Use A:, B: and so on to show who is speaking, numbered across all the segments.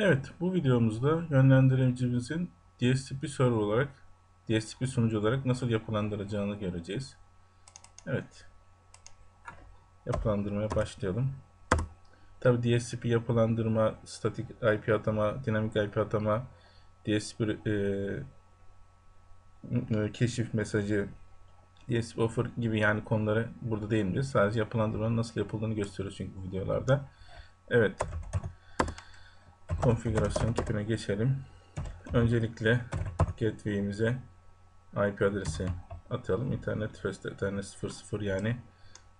A: Evet, bu videomuzda yönlendiricimizin DSCP server olarak, DSCP sunucu olarak nasıl yapılandıracağını göreceğiz. Evet, yapılandırmaya başlayalım. Tabi DSCP yapılandırma, statik IP atama, dinamik IP atama, DSCP e, e, keşif mesajı, DSCP offer gibi yani konuları burada değinmeyeceğiz. Sadece yapılandırmanın nasıl yapıldığını gösteriyoruz çünkü bu videolarda. Evet, konfigürasyon tipine geçelim. Öncelikle gateway'imize IP adresi atalım. İnternet first ethernet 00 yani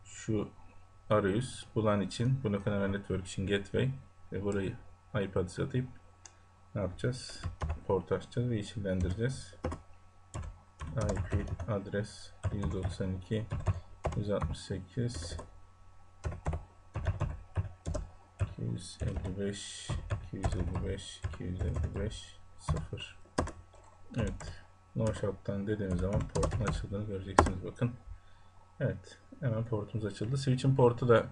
A: şu arayüz bulan için bu local network için gateway ve burayı IP adresi atayıp ne yapacağız? Port açacağız ve yeşillendireceğiz. IP adres 192 168 255 255 255 0 Evet. No shut'tan dediğimiz zaman portun açıldığını göreceksiniz bakın. Evet. Hemen portumuz açıldı. Switch'in portu da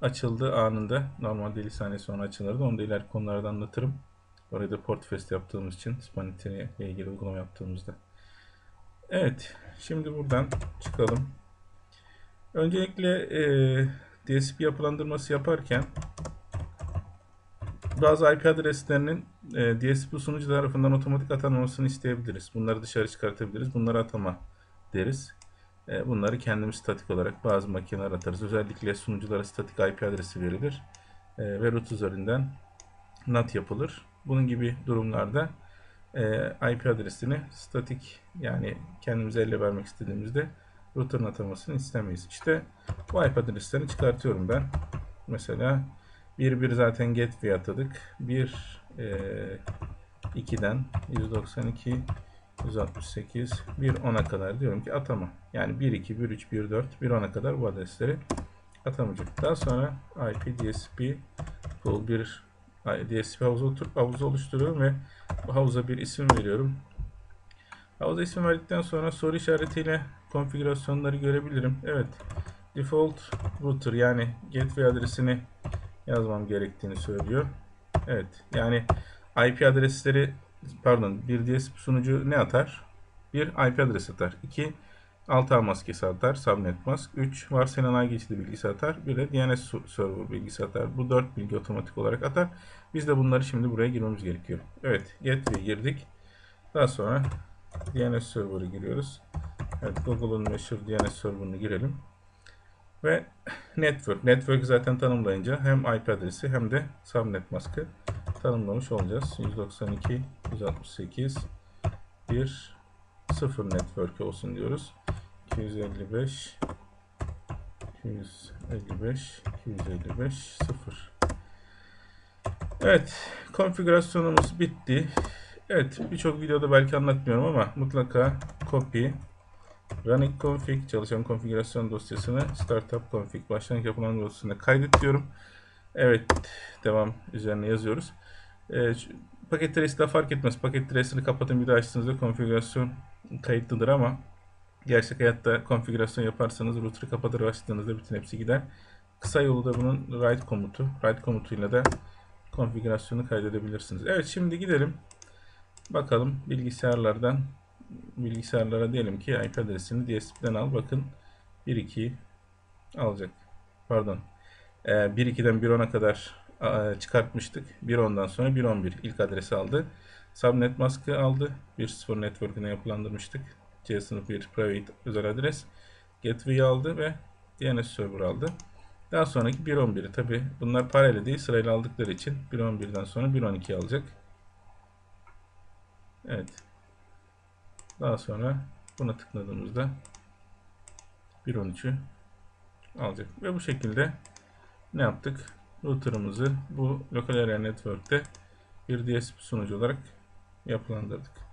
A: açıldı anında. Normalde 50 saniye sonra açılırdı. Onu da ileriki konularda anlatırım. Orada da port fest yaptığımız için Spanity ile ilgili uygulama yaptığımızda. Evet. Şimdi buradan çıkalım. Öncelikle e, DSP yapılandırması yaparken bazı IP adreslerinin e, DSP sunucu tarafından otomatik atanmasını isteyebiliriz. Bunları dışarı çıkartabiliriz. Bunları atama deriz. E, bunları kendimiz statik olarak bazı makineler atarız. Özellikle sunuculara statik IP adresi verilir. E, ve root üzerinden NAT yapılır. Bunun gibi durumlarda e, IP adresini statik yani kendimize elle vermek istediğimizde router'ın atamasını istemeyiz. İşte bu IP adreslerini çıkartıyorum ben. Mesela 1-1 zaten gateway atadık. 1 e, 2'den 192 168 1 10'a kadar diyorum ki atama. Yani 1 2 1 3 1 4 1 10'a kadar bu adresleri atamayacak. Daha sonra IP DSP pool bir DSP havuzu, havuzu oluşturuyorum ve bu havuza bir isim veriyorum. Havuza isim verdikten sonra soru işaretiyle konfigürasyonları görebilirim. Evet. Default router yani gateway adresini yazmam gerektiğini söylüyor. Evet. Yani IP adresleri pardon bir DSP sunucu ne atar? Bir IP adresi atar. 2 alt maskesi atar. Subnet mask. 3 varsayılan ağ geçidi bilgisi atar. Bir de DNS server bilgisi atar. Bu 4 bilgi otomatik olarak atar. Biz de bunları şimdi buraya girmemiz gerekiyor. Evet. Gateway girdik. Daha sonra DNS server'ı giriyoruz. Evet. Google'un meşhur DNS server'ını girelim. Ve network. Network zaten tanımlayınca hem IP adresi hem de subnet maskı tanımlamış olacağız. 192 168 1 0 network olsun diyoruz. 255 255 255 0 Evet konfigürasyonumuz bitti. Evet birçok videoda belki anlatmıyorum ama mutlaka copy running config çalışan konfigürasyon dosyasını startup config başlangıç yapılan dosyasına kaydet diyorum. Evet devam üzerine yazıyoruz. E, paket trace'i de fark etmez. Paket trace'ini kapatın bir daha açtığınızda konfigürasyon kayıtlıdır ama gerçek hayatta konfigürasyon yaparsanız router'ı kapatır açtığınızda bütün hepsi gider. Kısa yolu da bunun write komutu. Write komutuyla da konfigürasyonu kaydedebilirsiniz. Evet şimdi gidelim. Bakalım bilgisayarlardan bilgisayarlara diyelim ki IP adresini DSP'den al. Bakın 1.2 alacak. Pardon. 1.2'den 1.10'a kadar çıkartmıştık. 1.10'dan sonra 1.11 ilk adresi aldı. Subnet maskı aldı. 1.0 network'üne yapılandırmıştık. C sınıf bir private özel adres. Gateway aldı ve DNS server aldı. Daha sonraki 1.11'i tabi bunlar paralel değil sırayla aldıkları için 1.11'den sonra 1.12 alacak. Evet. Daha sonra buna tıkladığımızda 1.13'ü alacak. Ve bu şekilde ne yaptık? Router'ımızı bu Local Area Network'te bir DSP sunucu olarak yapılandırdık.